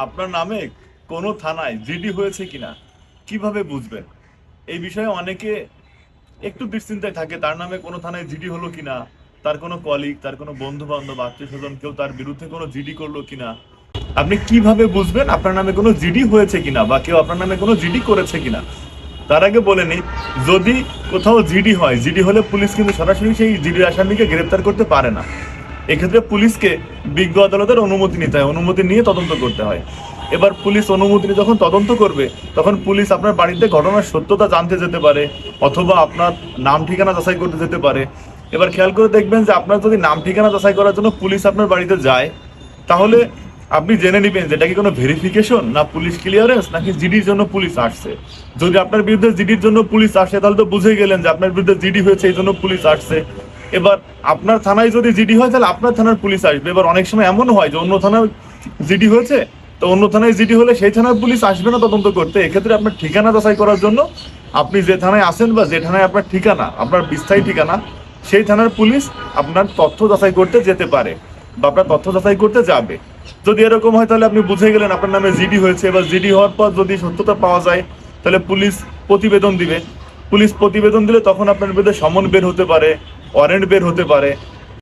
আপনার নামে কোনো থানায় জিডি হয়েছে কিনা? কীভাবে বুঝবেন? এই বিষয়ে অনেকে একটু দুশ্চিন্তায় থাকে, তার নামে কোনো থানায় জিডি হলো কিনা, তার কোনো কলিগ তার কোনো বন্ধু বান্ধব আত্মীয় স্বজন, কেউ তার বিরুদ্ধে কোনো জিডি করল কিনা। আপনি কীভাবে বুঝবেন আপনার নামে কোনো জিডি হয়েছে কিনা বা কেউ আপনার নামে কোনো জিডি করেছে কিনা? তার আগে বলে নিই, যদি কোথাও জিডি হয়, জিডি হলে পুলিশ কিন্তু সরাসরি সেই জিডির আসামিকে গ্রেপ্তার করতে পারে না। এক্ষেত্রে পুলিশকে বিজ্ঞ আদালতের অনুমতি নিতে হয়, অনুমতি নিয়ে তদন্ত করতে হয়। এবার পুলিশ অনুমতি নিয়ে যখন তদন্ত করবে, তখন পুলিশ আপনার বাড়িতে ঘটনার সত্যতা জানতে যেতে পারে, অথবা আপনার নাম ঠিকানা যাচাই করতে যেতে পারে। এবার খেয়াল করে দেখবেন যে আপনার যদি নাম ঠিকানা যাচাই করার জন্য পুলিশ আপনার বাড়িতে যায়, তাহলে আপনি জেনে নেবেন যে এটা কি কোনো ভেরিফিকেশন না পুলিশ ক্লিয়ারেন্স নাকি জিডির জন্য পুলিশ আসছে। যদি আপনার বিরুদ্ধে জিডির জন্য পুলিশ আসে, তাহলে তো বুঝে গেলেন যে আপনার বিরুদ্ধে জিডি হয়েছে, এই জন্য পুলিশ আসছে। এবার আপনার থানায় যদি জিডি হয়, তাহলে আপনার থানার পুলিশ আসবে। এবার অনেক সময় এমন হয় যে অন্য থানার জিডি হয়েছে, তো অন্য থানায় জিডি হলে সেই থানার পুলিশ আসবে না তদন্ত করতে। এক্ষেত্রে আপনার ঠিকানা যাচাই করার জন্য আপনি যে থানায় আসেন বা যে থানায় আপনার ঠিকানা, আপনার বিস্তায়ী ঠিকানা, সেই থানার পুলিশ আপনার তথ্য যাচাই করতে যেতে পারে বা আপনার তথ্য যাচাই করতে যাবে। যদি এরকম হয়, তাহলে আপনি বুঝে গেলেন আপনার নামে জিডি হয়েছে। এবার জিডি হওয়ার পর যদি সত্যতা পাওয়া যায়, তাহলে পুলিশ প্রতিবেদন দিবে। পুলিশ প্রতিবেদন দিলে তখন আপনার বিরুদ্ধে সমন বের হতে পারে। ওয়ারেন্ট বের হতে পারে।